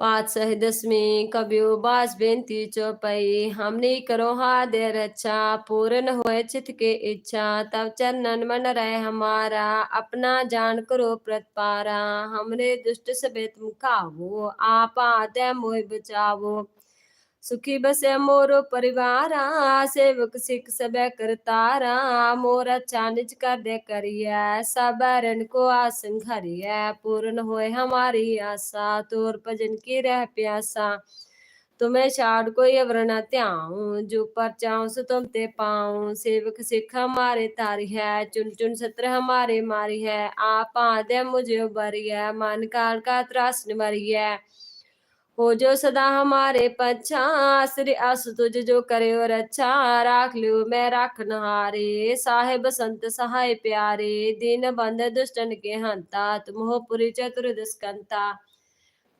पातशाह दसवीं कबियो बास बेनती चौपाई हमने करो हाथ रक्षा पूर्ण होए चित के इच्छा तब चरणन मन रहे हमारा अपना जान करो प्रतपारा हमने दुष्ट सभे तुम खावो आपा मोह बचावो ਸੁਖੀ ਬਸੇ ਮੋਰ ਪਰਿਵਾਰਾ, ਸੇਵਕ ਸਿੱਖ ਸਭੈ ਕਰਤਾਰਾ, ਮੋਰਾ ਚਾਨਜ ਕਰਦੇ ਕਰੀਐ ਸਬਰਨ ਕੋ ਆਸਨ ਘਰੀਐ, ਪੂਰਨ ਹੋਏ ਹਮਾਰੀ ਆਸਾ, ਤੋਰ ਭਜਨ ਕੀ ਰਹਿ ਪਿਆਸਾ। ਤੁਮੇ ਛਾੜ ਕੋਈ ਅਵਰਣਾ ਧਿਆਉ, ਜੋ ਪਰ ਚਾਉ ਸੋ ਤੁਮ ਤੇ ਪਾਉ, ਸੇਵਕ ਸਿੱਖ ਹਮਾਰੇ ਤਾਰੀ ਹੈ ਚੁਨ ਚੁਨ ਸਤਰ ਹਮਾਰੇ ਮਾਰੀ ਹੈ ਆਪ ਆਦੇ ਮੁਝੇ ਬਰੀ ਹੈ ਮਨ ਕਾਲ ਕਾ ਤਰਾਸ ਨਿਵਾਰੀ ਹੈ है हो जो सदा हमारे पच्छा श्री अस तुझ जो करे और अच्छा राख लियो मैं राखन हारे साहेब संत सहाय प्यारे दीन बंद दुष्टन के हंता तुम हो पुरी चतुर्दश कंता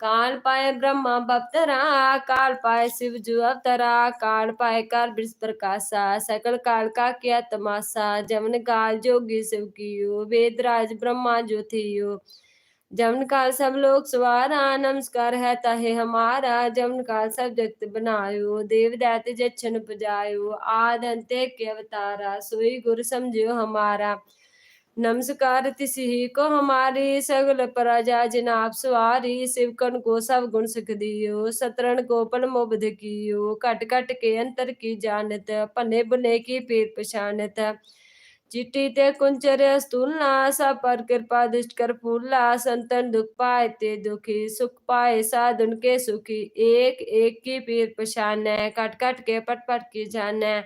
काल पाए ब्रह्मा बप्तरा काल पाए शिव जु अवतरा काल पाए काल वृष प्रकाशा सकल काल का किया तमाशा जमन काल जोगी शिव कियो वेदराज ब्रह्मा जो थियो जमन काल सब लोग सवारा नमस्कार है ताहे हमारा जमन काल सब जगत बनायो देव दैत जच्छन पजायो आद अंत्य के अवतारा सोई गुरु समझियो हमारा नमस्कार तिसी को हमारी सगल प्रजा जिनाब सवारी शिवकन को सब गुण सुख दियो सतरण को पन मोबध कियो कट कट के अंतर की जानत पन्ने बुने की पीर पछानत ਚਿੱਟੀ ਤੇ ਕੁੰਚਰ ਸਤੂਲਨਾ ਸਾ ਪਰ ਕਿਰਪਾ ਦਿਸ਼ਟ ਕਰ ਫੂਲਾ, ਸੰਤਨ ਦੁਖ ਪਾਏ ਤੇ ਦੁਖੀ, ਸੁਖ ਪਾਏ ਸਾਧਨ ਕੇ ਸੁਖੀ, ਏਕ ਏਕ ਕੀ ਪੀਰ ਪਛਾਨੈ ਕਟ ਕਟ ਕੇ ਪਟ ਪਟ ਕੀ ਜਾਣੈ।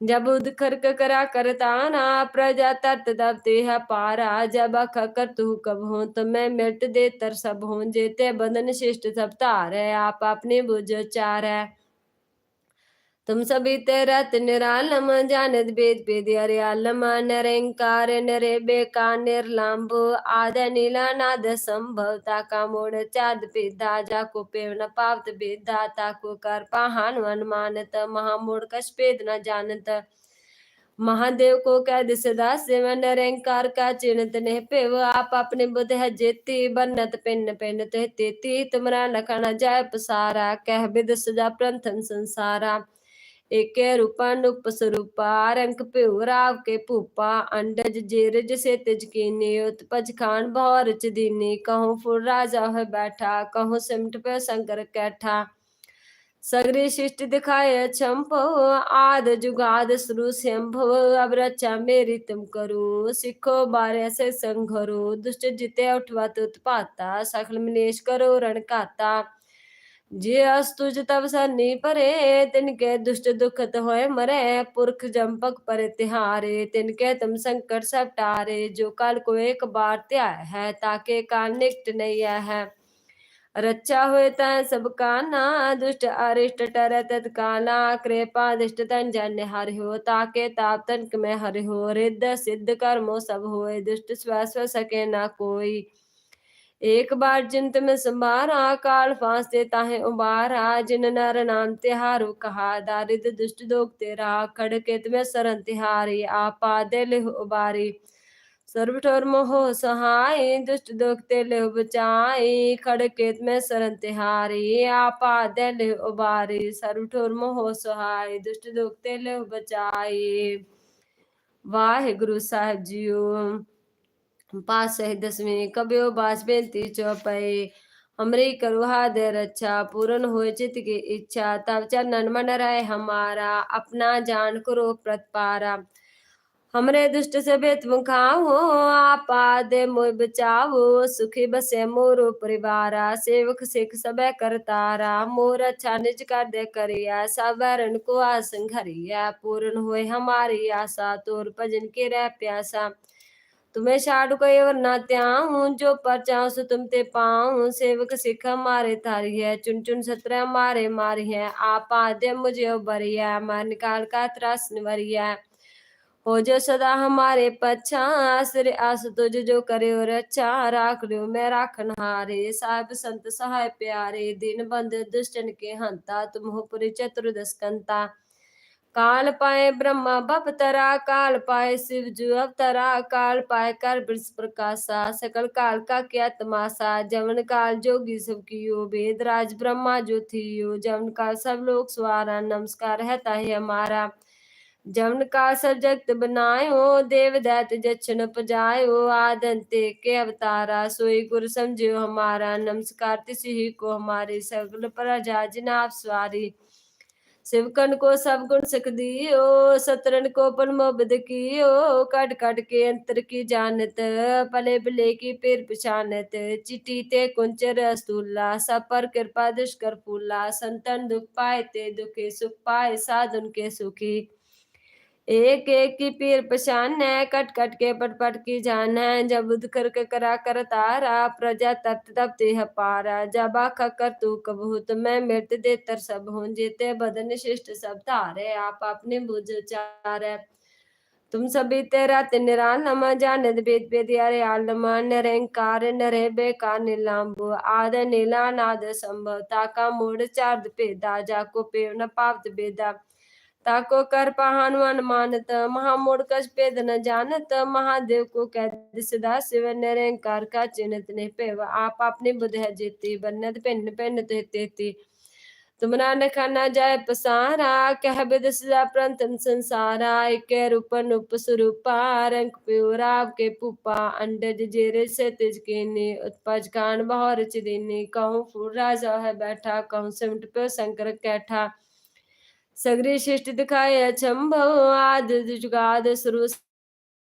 ਜਬ ਉਦ ਖਰਕ ਕਰਾ ਕਰਤਾਨਾ ਪ੍ਰਜਾ ਤਤ ਦਬਤੇ ਹੈ ਪਾਰਾ ਜਬ ਅਖ ਕਰ ਤੂ ਕਬ ਹੋ, ਤਮੈ ਮਿਲਟ ਦੇ ਤਰ ਸਭ ਹੋ, ਜੇਤੇ ਬੰਧਨ ਸ਼ਿਸ਼ਟ ਸਭ ਧਾਰੈ, ਆਪ ਆਪਣੇ ਬੁਝ ਚਾਰੈ तुम सभी तेरत निरालम जानत वेद वेद अर्यालम नरेंकार नरे बेका निर्लाम्ब आद नीला नाद संभव ताका मोड़ चाद पेदा जाको पेवना पावत बेदा ताको कर पाहान वन मानत महामोड़ कश पेद न जानत महादेव को कह दिस दास नरेंकार का चिणत ने पेव आप अपने बुध है जेती बन्नत पिन पिन ते तेती तुमरा लखन जाय पसारा कह बिद सजा प्रंथन संसारा ਏਕੇ ਰੂਪਾਨੂਪ ਸਰੂਪਾ ਰੰਕ ਭਿਉ ਰਾਵ ਕੇ ਭੂਪਾ, ਅੰਡਜ ਜੇਰਜ ਸੇ ਤਿਜ ਕੀਨੀ, ਉਤਪਜ ਖਾਨ ਬਹੁ ਰਚ ਦੀਨੀ ਕਹਉ ਫੁਰ ਰਾਜਾ ਹੋਇ ਬੈਠਾ ਕਹਉ ਸਿਮਟ ਪੈ ਸੰਕਰ ਕੈਠਾ। ਸਗਰੇ ਸ਼ਿਸ਼ਟ ਦਿਖਾਏ ਚੰਪਉ ਆਦ ਜੁਗਾਦ ਸਰੂ ਸੰਭਵ ਅਬ ਰਚਾ ਮੇਰੀ ਤੁਮ ਕਰੂ, ਸਿੱਖੋ ਬਾਰੇ ਸੇ ਸੰਘਰੋ, ਦੁਸ਼ਟ ਜਿਤੇ ਉਠਵਤ ਉਤਪਾਤਾ, ਸਖਲ ਮਨੇਸ਼ ਕਰੋ ਰਣ ਘਾਤਾ। ਜੇ ਅਸ ਤੁਜ ਤਵ ਸਾਨੀ ਪਰੇ, ਤਿਨ ਕੈ ਦੁਸ਼ਟ ਦੁਖਤ ਹੋਏ ਮਰੇ। ਪੁਰਖ ਜੰਪਕ ਪਰੇ ਤਿਹਾਰੇ, ਤਿਨ ਕੈ ਤਮ ਸੰਕਟ ਸਭ ਟਾਰੇ। ਜੋ ਕਾਲ ਕੋ ਇੱਕ ਬਾਰ ਧਿਆ ਹੈ ਤਾਕੇ ਕਾਲ ਨਿਕਟ ਨਹੀਂ ਆ ਹੈ। ਰੱਚਾ ਹੋਏ ਤਾਂ ਸਭ ਕਾ ਨਾ ਦੁਸ਼ਟ ਅਰਿਸ਼ਟ ਟਰ ਤਤ ਕਾਲਾ ਕਿਰਪਾ ਦਿਸ਼ਟ ਤਨ ਜਨ ਹਰ ਹੋ ਤਾਕੇ ਤਾਪ ਤਨ ਕਮੈ ਹਰ ਹੋ। ਰਿੱਧ ਸਿੱਧ ਕਰਮੋ ਸਭ ਹੋਏ, ਦੁਸ਼ਟ ਸਵੈ ਸਵੈ ਸਕੇ ਨਾ ਕੋਈ। एक बार जिंत में संभारा काल फांस देता है उबारा जिन नर नाम तिहारो कहा दारिद दुष्ट दोग तेरा खड़केत में सरन तिहारी आपा दिल उबारी सर्वठोर मोह सहाय दुष्ट दुखते ले बचाई खड़केत में सरन तिहारी आपा दिल उबारी सर्वठोर मोह सहाय दुष्ट दुखते ले बचाई ਵਾਹਿਗੁਰੂ ਸਾਹਿਬ ਜੀਓ पास सही दसवीं कबियो बास बेनती चौपाई हमरी करुहा दे रक्षा पूर्ण हो चित की इच्छा तब चरणन मन रहे हमारा अपना जान करो प्रतपारा हमरे दुष्ट से बेत मुखाओ आपा दे मोय बचाओ सुखी बसे मोरो परिवारा सेवक सिख सबे करतारा मोर अच्छा निज कर दे करिया सबरन को आसंघरिया पूर्ण होए हमारी आशा तोर भजन के रह प्यासा तुम्हें छाड़ कोई और ना त्याऊं जो पर चाहूं सो तुम ते पाऊं सेवक सिख मारे थारी है चुन चुन सत्रह मारे मारी है आप आदे मुझे बरिया मार निकाल का त्रास निवरिया हो जो सदा हमारे पच्छा आसरे आस तुझ जो करे और अच्छा राख लियो मैं राखन हारे साहिब संत सहाय प्यारे दिन बंद दुष्टन के हंता तुम हो पुरी चतुर्दश कंता काल पाए ब्रह्मा बपतरा काल पाए शिव जु अवतरा काल पाए कर वृष प्रकाशा सकल काल का क्या तमाशा जवन काल जोगी सब कियो वेद राज ब्रह्मा जो थियो जवन काल सब लोग स्वारा नमस्कार है ताहि हमारा जवन का सब जगत बनायो देव दैत जक्षण पजायो आदंते के अवतारा सोई गुरु समझियो हमारा नमस्कार तिसी को हमारे सगल प्रजा जिनाब स्वारी ਸਿਵਕਨ ਕੋ ਸਭ ਗੁਣ ਸਿਖ ਦਿਓ ਸਤਰਨ ਕੋ ਪਨ ਮੁਬਦ ਕੀਓ ਕਟ ਕਟ ਕੇ ਅੰਤਰ ਕੀ ਜਾਣਤ ਪਲੇ ਬਲੇ ਕੀ ਪੇਰ ਪਛਾਨਤ, ਚਿੱਟੀ ਤੇ ਕੁੰਚਰ ਅਸਤੂਲਾ ਸਪਰ ਕਿਰਪਾ ਦਿਸ਼ ਕਰ ਫੂਲਾ, ਸੰਤਨ ਦੁਖ ਪਾਏ ਤੇ ਦੁਖੇ ਸੁਖ ਪਾਏ, ਸਾਧਨ ਕੇ ਸੁਖੀ। एक एक की पीर पशान है कट कट के पट पट की जान है जब उद कर के करा कर तारा प्रजा तप्त तप ते पारा जब आखा कर तू कबहूत मैं मृत दे तर सब हूँ जेते बदन शिष्ट सब तारे आप अपने बुझ चार तुम सभी तेरा निरालम जानद वेद वेद यारे आलम निरंकार नरे बेकार नीलाम्बु आद नीला नाद संभव ताका मूड चार्द पेदा जाको पेव न पावत बेदा ताको कर हनुमान मानत महामूड कछ पेद न जानत महादेव को कह सदा शिव निरंकार का चिन्हत ने पेव आप अपने बुध है जेती बन्नत पिंड पिंड ते तेती तुमरा न खाना जाय पसारा कह बिद सदा प्रंतन संसारा एक रूपन उप स्वरूपा रंग प्योराव के पुपा अंडज जेरे से तिज के ने उत्पज कान बहर चिदिनी कहूँ फूल राजा है बैठा कहूँ सिमट पे शंकर कैठा सगरी शिष्ट दिखाए अचंभव आद जुगाद सुरु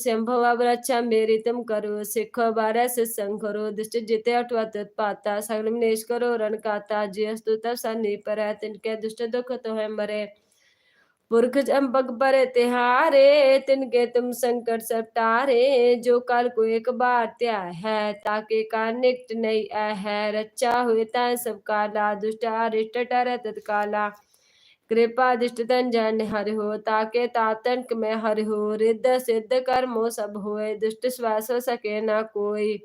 संभव अब रक्षा मेरी तुम करो सिखो बारह से संघरो दुष्ट जिते अठवा पाता सगल निश करो रण काता जियस्तु तब सन्नी पर है तिनके दुष्ट दुख तो है मरे पुरख चंपक पर तिहारे तिनके तुम संकट सटारे जो काल को एक बार त्या है ताके का निकट नहीं है रक्षा हुए ता सब काला दुष्ट अरिष्ट टर तत्काला कृपा दिष्टतन जन हरि हो ताके तातंक में हरि हो रिद्ध सिद्ध कर्मो सब होए दुष्ट श्वास हो सके ना कोई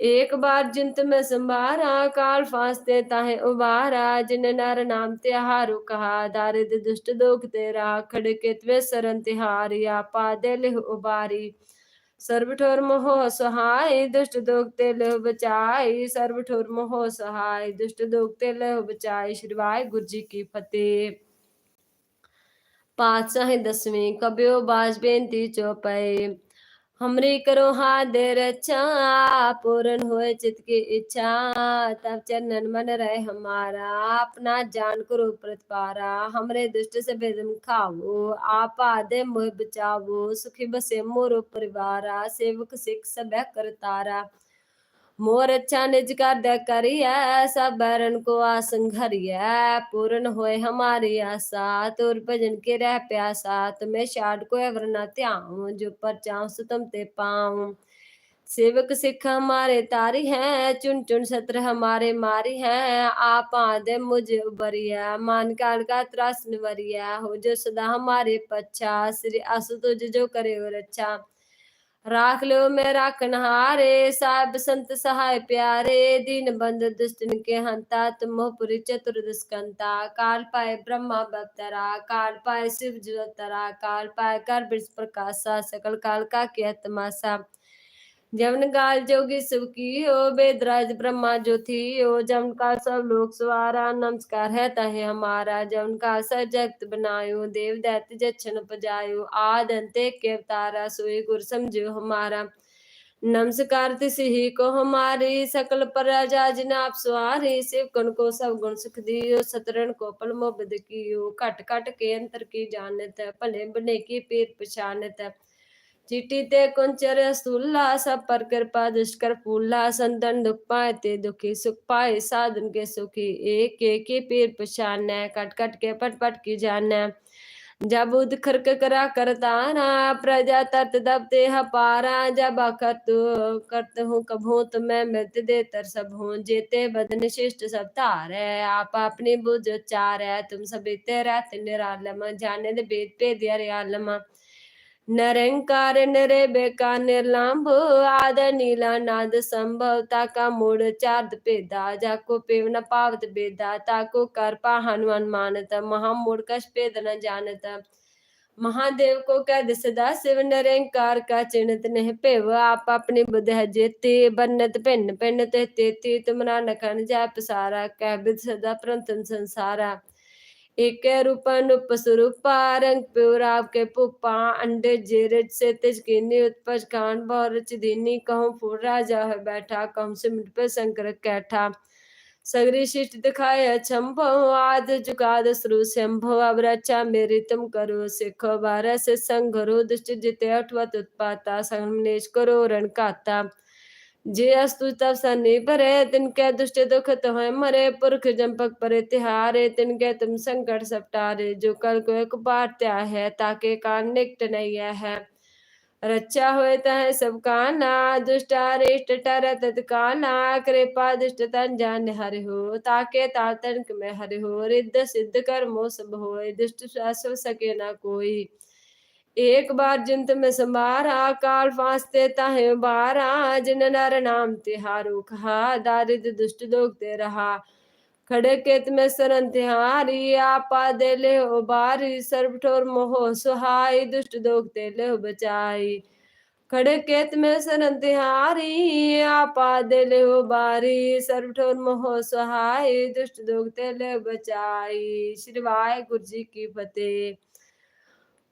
एक बार जिंत में संभारा काल फांसते ताहे उबारा जिन नर नाम तिहारु कहा दारिद दुष्ट दोग तेरा खड़के त्वे सरन तिहारी आपा दिल उबारी ਸਰਬ ਠੁਰ ਮੋਹ ਸਹਾਈ ਦੁਸ਼ਟ ਦੁਖ ਤੇ ਲਹ ਬਚਾਈ। ਸਰਬ ਠੁਰ ਮੋਹ ਸਹਾਈ ਦੁਸ਼ਟ ਦੁਖ ਤੇ ਲਹ ਬਚਾਈ। ਸ਼੍ਰੀ ਵਾਹਿਗੁਰੂ ਜੀ ਕੀ ਫਤਿਹ। ਪਾਤਸ਼ਾਹ ਦਸਵੇਂ ਕਬਿਓ ਬਾਜ ਬੇਨਤੀ ਚੋਪਏ हमरी करो हाथ रक्षा पूर्ण हो चित की इच्छा। तब चरणन मन रहे हमारा, अपना जान करो प्रतिपारा हमरे दुष्ट से बेदम खाओ आप आदे मोह बचावो। सुखी बसे मोरो परिवारा, सेवक सिख सब करतारा ਮੋਰ ਅੱਛਾ ਨਿਜ ਕਰਦਾ ਕਰੀਐ ਸਬਰਨ ਕੋ ਆਸੰਘਰੀਐ ਪੂਰਨ ਹੋਏ ਹਮਾਰੀ ਆਸਾ ਤੁਰ ਭਜਨ ਕੇ ਰਹਿ ਪਿਆਸਾ ਤੁਮੇ ਛਾੜ ਕੋ ਅਵਰ ਨਾ ਧਿਆਉ ਜੋ ਪਰ ਚਾਉ ਸੋ ਤੁਮ ਤੇ ਪਾਉ सेवक सिख हमारे तारी हैं चुन चुन सत्र हमारे मारी हैं आप आदे मुझे उबरी है मान काल का त्रास निवरी है हो जो सदा हमारे पच्छा श्री असु तुझ जो करे और अच्छा ਰਾਖ ਲਿਓ ਮੈਂ ਰਾਖਨ ਹਾਰੇ ਸਾਹਿਬ ਸੰਤ ਸਹਾਇ ਪਿਆਰੇ, ਦੀਨ ਬੰਦ ਦੁਸ਼ਟਨ ਕੇ ਹੰਤਾ ਤੁਮੋ ਪੁਰੀ ਚਤੁਰਦਸਕੰਤਾ ਕਾਲ ਪਾਏ ਬ੍ਰਹਮਾ ਬਤਰਾ ਕਾਲ ਪਾਏ ਸ਼ਿਵ ਜਤਰਾ ਕਾਲ ਪਾਏ ਕਰ ਬਿਰਸ ਪ੍ਰਕਾਸ਼ਾ, ਸਕਲ ਕਾਲ ਕਾ ਕੇ ਤਮਾਸਾ जमन काल जोगी शिव की हो वेदराज ब्रह्मा जो थी हो जमन काल सब लोग सवारा नमस्कार है तहे हमारा जमन काल सब जगत बनायो देव दैत्य जक्षण पजायो आद अंते के अवतारा सोई गुर समझो हमारा नमस्कार तिस ही को हमारी सकल प्रजा जिन आप सवारी शिव कन को सब गुण सुख दियो सतरण को पल मोबद कियो कट कट के अंतर की जानत है भले बने की पीर पछानत है चिट्ठी ते कुंचर सुल्ला सब पर कृपा दुष्कर फूला संतन दुख पाए ते दुखी सुख पाए साधन के सुखी एक एक ही पीर पछान कट कट के पट पट की जान जब उद खरक करा करताना प्रजा तट दबते हपारा जब करत करत हूँ कभू तो मैं मृत दे तर सब हूँ जेते बदन शिष्ट सब तार है आप अपनी बुझ चार है तुम सब इते रहते निरालम जाने दे बेद पे दिया आलमा नरंकार नरेबेका निर्लांब आद नीला नाद संभव ताका मूड चार्द पेदा जाको पेव न पावत बेदा ताको कर पाहनुमान मानत महामूड कश पेद न जानत ਮਹਾਦੇਵ ਕੋ ਕਹਿ ਦਿਸਦਾ, ਸਿਵ ਨਿਰੰਕਾਰ ਕਾ ਚਿਣਤ ਨਹਿ ਭੇਵ, ਆਪ ਆਪਣੇ ਬੁਧ ਹੈ ਜੇਤੇ, ਬੰਨਤ ਭਿੰਨ ਭਿੰਨ ਤੇ ਤੇਤੀ ਤੁਮਨਾ ਨਖਣ ਜੈ ਪਸਾਰਾ ਕਹਿ ਬਿਦ ਸਦਾ ਪ੍ਰੰਤਨ ਸੰਸਾਰਾ। एक रूपन उपस्वरूपा रंग प्योराव के पुपा अंडे जेरज से तेज गिनी उत्पज कान बहुरच दीनी कहूँ फूल राजा है बैठा कहूँ सिमट पे शंकर कैठा सगरी शिष्ट दिखाए छम्भो आद जुगाद श्रु शंभो अब रचा मेरी तुम करो सिखो बारह से संघरो दुष्ट जिते अठवत उत्पाता संगमनेश करो ਜੇ ਅਸ ਤੁਜ ਤਪ ਸਾਨੇ ਭਰੇ, ਤਿਨ ਕੈ ਦੁਸ਼ਟ ਦੁਖ ਤੋਹੈ ਮਰੇ, ਪੁਰਖ ਜੰਪਕ ਪਰੇ ਤਿਹਾਰੇ, ਤਿਨ ਕੈ ਤੁਮ ਸੰਕਟ ਸਪਟਾਰੇ, ਜੋ ਕਲ ਕੋ ਇਕ ਪਾਰ ਤਿਆ ਹੈ ਤਾਕੇ ਕਾਨ ਨਿਕਟ ਨਈਆ ਹੈ। रक्षा होता है सबका ना दुष्टारिष्ट टर तत्काना कृपा दुष्ट तन जान हरि हो ताके तातनक में हरि हो रिद्ध सिद्ध कर्मो सब होए दुष्ट स्वास सके ना कोई एक बार जिंत में संभारा काल फांसते ताहे बारा जिन नर नाम तिहारो कहा दारिद दुष्ट दोगते रहा खड़े केत में सरन तिहारी आपा दे ले हो बारी सर्व ठोर मोहो सुहाई दुष्ट दोगते ले हो बचाई खड़े केत में सरन तिहारी आपा दे ले हो बारी सर्व ठोर मोहो सुहाई दुष्ट दोगते ले हो बचाई श्री वाहे गुरु जी की फतेह